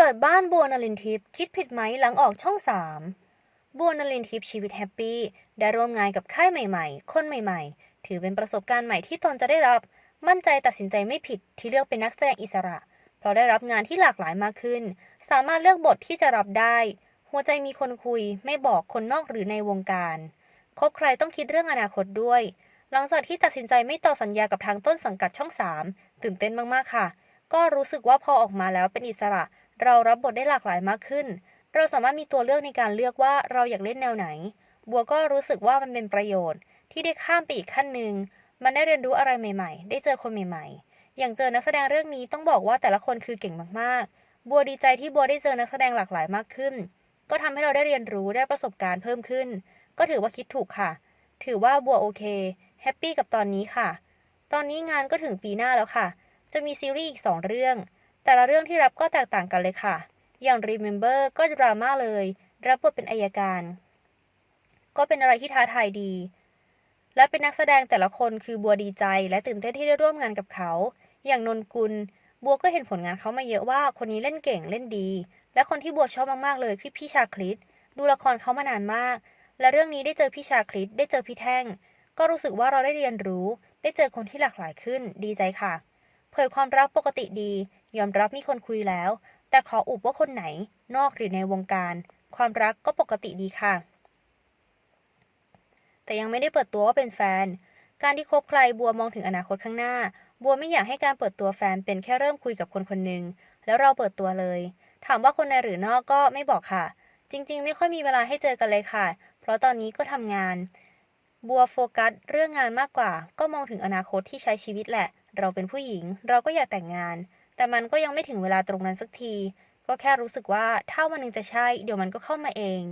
เปิดบ้านบัวนลินทิพย์คิดผิดไหมหลังออกช่องสามบัวนลินทิพย์ชีวิตแฮปปี้ได้ร่วมงานกับค่ายใหม่ๆ คนใหม่ๆ ถือเป็นประสบการณ์ใหม่ที่ตนจะได้รับ มั่นใจตัดสินใจไม่ผิดที่เลือกเป็นนักแสดงอิสระ เพราะได้รับงานที่หลากหลายมากขึ้น สามารถเลือกบทที่จะรับได้ หัวใจมีคนคุย ไม่บอกคนนอกหรือในวงการคบใครต้องคิดเรื่องอนาคตด้วย หลังจากที่ตัดสินใจไม่ต่อสัญญากับทางต้นสังกัดช่อง 3 ตื่นเต้นมากๆค่ะ ก็รู้สึกว่าพอออกมาแล้วเป็นอิสระ เรารับบทได้หลากหลายมากขึ้น เราสามารถมีตัวเลือกในการเลือกว่าเราอยากเล่นแนวไหน บัวก็รู้สึกว่ามันเป็นประโยชน์ ที่ได้ข้ามไปอีกขั้นหนึ่ง มันได้เรียนรู้อะไรใหม่ ๆ ได้เจอคนใหม่ ๆ อย่างเจอนักแสดงเรื่องนี้ต้องบอกว่าแต่ละคนคือเก่งมากๆ บัวดีใจที่บัวได้เจอนักแสดงหลากหลายมากขึ้น ก็ทำให้เราได้เรียนรู้ได้ประสบการณ์เพิ่มขึ้น ก็ถือว่าคิดถูกค่ะ ถือว่าบัวโอเค แฮปปี้กับตอนนี้ค่ะ ตอนนี้งานก็ถึงปีหน้าแล้วค่ะ จะมีซีรีส์อีก 2 เรื่อง แต่ละเรื่องที่รับก็แตกต่างกันเลยค่ะ อย่าง Remember ก็ดราม่าเลย รับบทเป็นอายการ ก็เป็นอะไรที่ท้าทายดี และเป็นนักแสดงแต่ละคนคือบัวดีใจ และตื่นเต้นที่ได้ร่วมงานกับเขา อย่างนนกุล บัวก็เห็นผลงานเขามาเยอะว่าคนนี้เล่นเก่งเล่นดี และคนที่บัวชอบมากๆเลยคือพี่ชาคลิตดูละครเขามานานมาก และเรื่องนี้ได้เจอพี่ชาคลิตได้เจอพี่แท่ง ก็รู้สึกว่าเราได้เรียนรู้ ได้เจอคนที่หลากหลายขึ้น ดีใจค่ะ เผยความรักปกติดี ยอมรับมีคนคุยแล้ว แต่ขออุบว่าคนไหน นอกหรือในวงการ ความรักก็ปกติดีค่ะ แต่ยังไม่ได้เปิดตัวว่าเป็นแฟน การที่คบใครบัวมองถึงอนาคตข้างหน้า บัวไม่อยากให้การเปิดตัวแฟนเป็นแค่เริ่มคุยกับคนคนหนึ่งแล้วเราเปิดตัวเลย ถามว่าคนในหรือนอกก็ไม่บอกค่ะ จริง ๆ ไม่ค่อยมีเวลาให้เจอกันเลยค่ะ เพราะตอนนี้ก็ทำงาน บัวโฟกัสเรื่องงานมากกว่า ก็มองถึงอนาคตที่ใช้ชีวิตแหละ เราเป็นผู้หญิง เราก็อยากแต่งงาน แต่มันก็ยังไม่ถึงเวลาตรงนั้นสักที ก็แค่รู้สึกว่าถ้าวันหนึ่งจะใช่ เดี๋ยวมันก็เข้ามาเอง